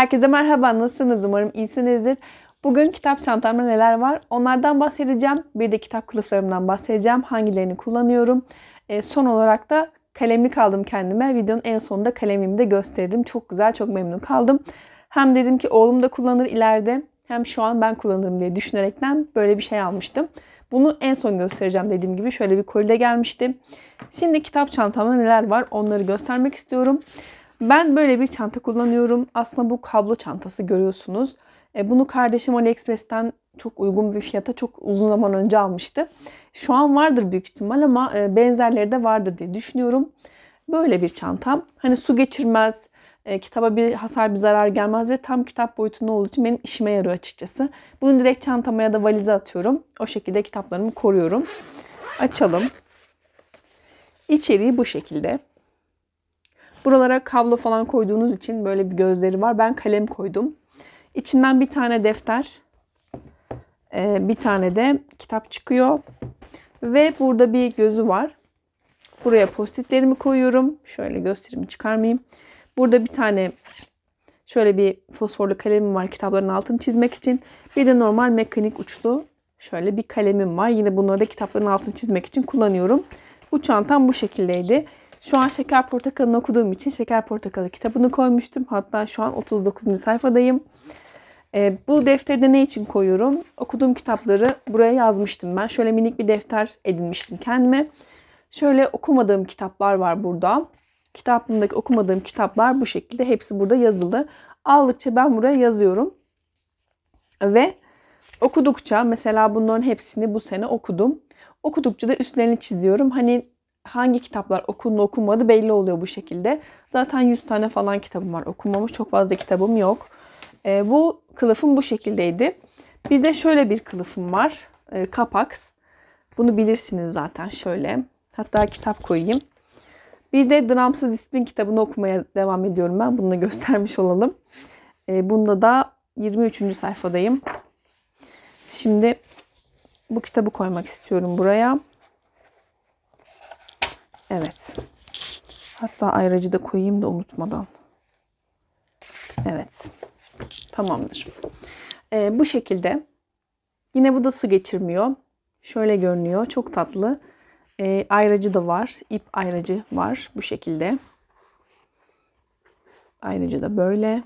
Herkese merhaba, nasılsınız? Umarım iyisinizdir. Bugün kitap çantamda neler var? Onlardan bahsedeceğim. Bir de kitap kılıflarımdan bahsedeceğim. Hangilerini kullanıyorum? E, son olarak da kalemlik aldım kendime. Videonun en sonunda kalemimi de gösteririm. Çok güzel, çok memnun kaldım. Hem dedim ki oğlum da kullanır ileride. Hem şu an ben kullanırım diye düşünerekten böyle bir şey almıştım. Bunu en son göstereceğim dediğim gibi. Şöyle bir kolide gelmişti. Şimdi kitap çantamda neler var onları göstermek istiyorum. Ben böyle bir çanta kullanıyorum. Aslında bu kablo çantası görüyorsunuz. E, bunu kardeşim AliExpress'ten çok uygun bir fiyata çok uzun zaman önce almıştı. Şu an vardır büyük ihtimal ama e, benzerleri de vardır diye düşünüyorum. Böyle bir çantam. Hani su geçirmez, e, kitaba bir hasar bir zarar gelmez ve tam kitap boyutunda olduğu için benim işime yarıyor açıkçası. Bunu direkt çantama ya da valize atıyorum. O şekilde kitaplarımı koruyorum. Açalım. İçeriği bu şekilde. Buralara kablo falan koyduğunuz için böyle bir gözleri var. Ben kalem koydum. İçinden bir tane defter, e, bir tane de kitap çıkıyor. Ve burada bir gözü var. Buraya postitlerimi koyuyorum. Şöyle göstereyim çıkarmayayım. Burada bir tane şöyle bir fosforlu kalemim var kitapların altını çizmek için. Bir de normal mekanik uçlu şöyle bir kalemim var. Yine bunları da kitapların altını çizmek için kullanıyorum. Bu çantam bu şekildeydi. Şu an Şeker Portakalı'nı okuduğum için Şeker Portakalı kitabını koymuştum. Hatta şu an 39. sayfadayım. E, bu defterde ne için koyuyorum? Okuduğum kitapları buraya yazmıştım ben. Şöyle minik bir defter edinmiştim kendime. Şöyle okumadığım kitaplar var burada. Kitabımdaki okumadığım kitaplar bu şekilde. Hepsi burada yazılı. Aldıkça ben buraya yazıyorum. Ve okudukça mesela bunların hepsini bu sene okudum. Okudukça da üstlerini çiziyorum. Hani hangi kitaplar okundu okunmadı belli oluyor bu şekilde. Zaten 100 tane falan kitabım var. Okunmamış çok fazla kitabım yok. E, bu kılıfım bu şekildeydi. Bir de şöyle bir kılıfım var. E, Kapax. Bunu bilirsiniz zaten şöyle. Hatta kitap koyayım. Bir de Dramsız Disiplin kitabını okumaya devam ediyorum ben. Bunu da göstermiş olalım. E, bunda da 23. sayfadayım. Şimdi bu kitabı koymak istiyorum buraya. Evet. Hatta ayrıcı da koyayım da unutmadan. Evet. Tamamdır. Ee, bu şekilde. Yine bu da su geçirmiyor. Şöyle görünüyor. Çok tatlı. Ee, ayracı da var. İp ayracı var. Bu şekilde. Ayrıca da böyle.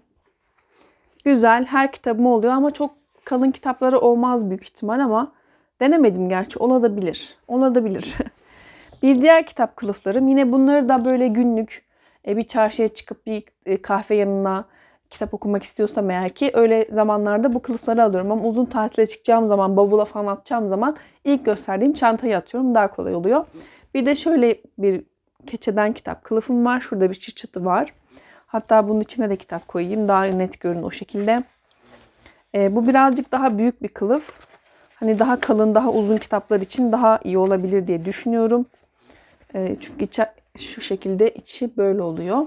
Güzel. Her kitabım oluyor ama çok kalın kitapları olmaz büyük ihtimal ama denemedim gerçi. Olabilir. Olabilir. Bir diğer kitap kılıflarım. Yine bunları da böyle günlük e, bir çarşıya çıkıp bir e, kahve yanına kitap okumak istiyorsam eğer ki öyle zamanlarda bu kılıfları alıyorum. Ama uzun tatile çıkacağım zaman, bavula falan atacağım zaman ilk gösterdiğim çantayı atıyorum. Daha kolay oluyor. Bir de şöyle bir keçeden kitap kılıfım var. Şurada bir çıçıtı var. Hatta bunun içine de kitap koyayım. Daha net görün o şekilde. E, bu birazcık daha büyük bir kılıf. Hani daha kalın, daha uzun kitaplar için daha iyi olabilir diye düşünüyorum. E, çünkü içi, şu şekilde içi böyle oluyor.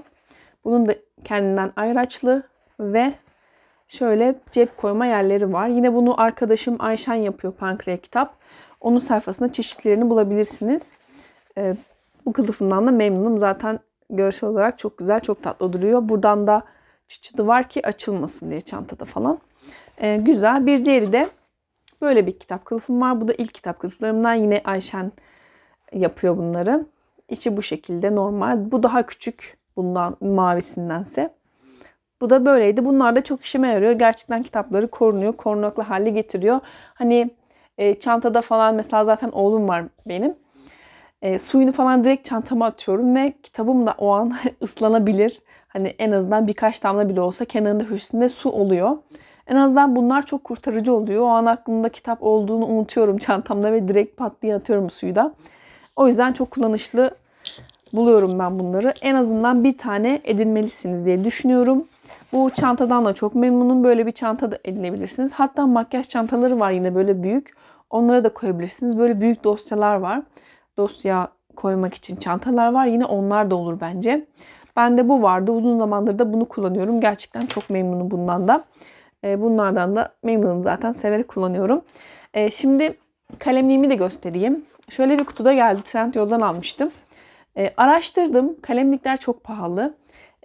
Bunun da kendinden ayraçlı ve şöyle cep koyma yerleri var. Yine bunu arkadaşım Ayşen yapıyor Pankreya Kitap. Onun sayfasında çeşitlerini bulabilirsiniz. E, bu kılıfından da memnunum. Zaten görsel olarak çok güzel, çok tatlı duruyor. Buradan da çıçıdı var ki açılmasın diye çantada falan. E, güzel. Bir diğeri de böyle bir kitap kılıfım var. Bu da ilk kitap kılıflarımdan. Yine Ayşen yapıyor bunları. İçi bu şekilde normal. Bu daha küçük bundan mavisindense. Bu da böyleydi. Bunlar da çok işime yarıyor. Gerçekten kitapları korunuyor. Korunaklı hale getiriyor. Hani e, çantada falan mesela zaten oğlum var benim. E, suyunu falan direkt çantama atıyorum ve kitabım da o an ıslanabilir. Hani en azından birkaç damla bile olsa kenarında köşesinde su oluyor. En azından bunlar çok kurtarıcı oluyor. O an aklımda kitap olduğunu unutuyorum çantamda ve direkt pat diye atıyorum suyu da. O yüzden çok kullanışlı buluyorum ben bunları. En azından bir tane edinmelisiniz diye düşünüyorum. Bu çantadan da çok memnunum. Böyle bir çanta da edinebilirsiniz. Hatta makyaj çantaları var yine böyle büyük. Onlara da koyabilirsiniz. Böyle büyük dosyalar var. Dosya koymak için çantalar var. Yine onlar da olur bence. Bende bu vardı. Uzun zamandır da bunu kullanıyorum. Gerçekten çok memnunum bundan da. Ee, bunlardan da memnunum zaten. Severek kullanıyorum. Ee, şimdi kalemliğimi de göstereyim. Şöyle bir kutuda geldi. Trend yoldan almıştım. E, araştırdım. Kalemlikler çok pahalı.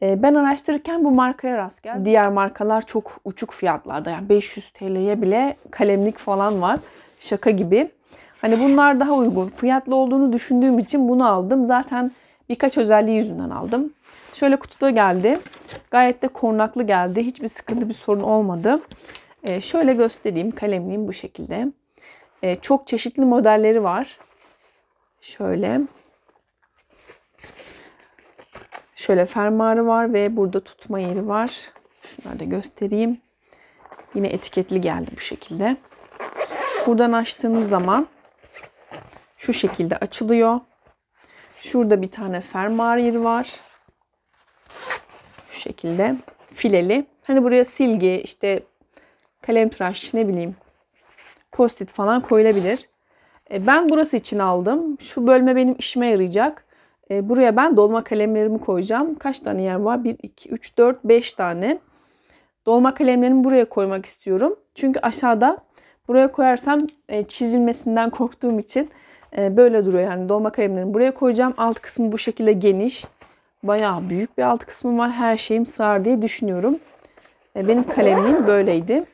E, ben araştırırken bu markaya rast geldim. Diğer markalar çok uçuk fiyatlarda. Yani 500 TL'ye bile kalemlik falan var. Şaka gibi. Hani bunlar daha uygun. Fiyatlı olduğunu düşündüğüm için bunu aldım. Zaten birkaç özelliği yüzünden aldım. Şöyle kutuda geldi. Gayet de korunaklı geldi. Hiçbir sıkıntı bir sorun olmadı. Ee, şöyle göstereyim. Kalemliğim bu şekilde. Ee, çok çeşitli modelleri var. Şöyle. Şöyle fermuarı var ve burada tutma yeri var. Şunları da göstereyim. Yine etiketli geldi bu şekilde. Buradan açtığınız zaman şu şekilde açılıyor. Şurada bir tane fermuar yeri var. Şu şekilde fileli. Hani buraya silgi, işte kalem tıraş, ne bileyim post-it falan koyulabilir. E, ben burası için aldım. Şu bölme benim işime yarayacak. E, buraya ben dolma kalemlerimi koyacağım. Kaç tane yer var? 1, 2, 3, 4, 5 tane. Dolma kalemlerimi buraya koymak istiyorum. Çünkü aşağıda buraya koyarsam e, çizilmesinden korktuğum için böyle duruyor. Yani dolma kalemlerimi buraya koyacağım. Alt kısmı bu şekilde geniş. Bayağı büyük bir alt kısmım var. Her şeyim sığar diye düşünüyorum. Benim kalemliğim böyleydi.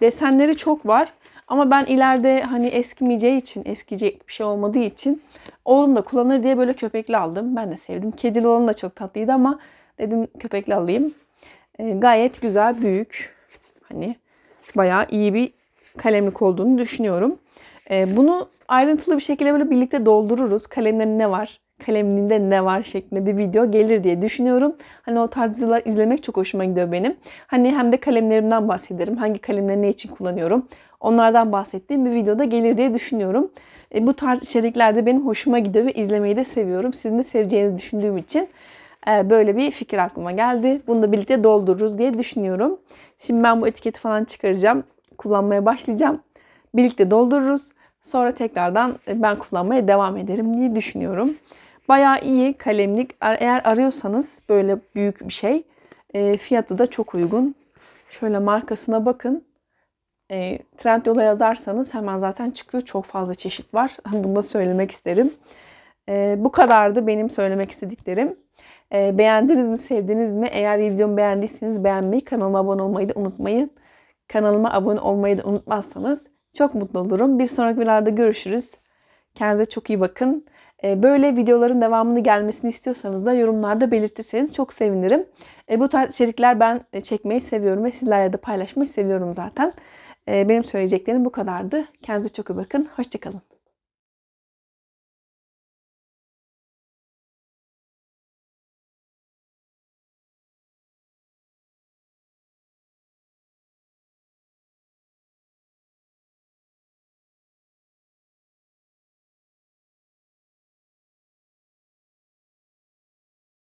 Desenleri çok var. Ama ben ileride hani eskimeyeceği için, eskiyecek bir şey olmadığı için oğlum da kullanır diye böyle köpekli aldım. Ben de sevdim. Kedili olan da çok tatlıydı ama dedim köpekli alayım. E, gayet güzel, büyük. Hani bayağı iyi bir kalemlik olduğunu düşünüyorum. E, bunu ayrıntılı bir şekilde böyle birlikte doldururuz. Kalemlerin ne var, kalemliğinde ne var şeklinde bir video gelir diye düşünüyorum. Hani o tarz videolar izlemek çok hoşuma gidiyor benim. Hani hem de kalemlerimden bahsederim. Hangi kalemleri ne için kullanıyorum. Onlardan bahsettiğim bir videoda gelir diye düşünüyorum. E, bu tarz içeriklerde benim hoşuma gidiyor ve izlemeyi de seviyorum. Sizin de seveceğinizi düşündüğüm için e, böyle bir fikir aklıma geldi. Bunu da birlikte doldururuz diye düşünüyorum. Şimdi ben bu etiketi falan çıkaracağım. Kullanmaya başlayacağım. Birlikte doldururuz. Sonra tekrardan e, ben kullanmaya devam ederim diye düşünüyorum. Bayağı iyi kalemlik. Eğer arıyorsanız böyle büyük bir şey e, fiyatı da çok uygun. Şöyle markasına bakın. E, Trendyol'a yazarsanız hemen zaten çıkıyor. Çok fazla çeşit var. Bunu da söylemek isterim. E, bu kadardı benim söylemek istediklerim. E, beğendiniz mi, sevdiniz mi? Eğer videomu beğendiyseniz beğenmeyi, kanalıma abone olmayı da unutmayın. Kanalıma abone olmayı da unutmazsanız çok mutlu olurum. Bir sonraki videolarda görüşürüz. Kendinize çok iyi bakın. Ee, böyle videoların devamını gelmesini istiyorsanız da yorumlarda belirtirseniz çok sevinirim. Ee, bu tarz içerikler ben e, çekmeyi seviyorum ve sizlerle de paylaşmayı seviyorum zaten. Benim söyleyeceklerim bu kadardı. Kendinize çok iyi bakın. Hoşçakalın.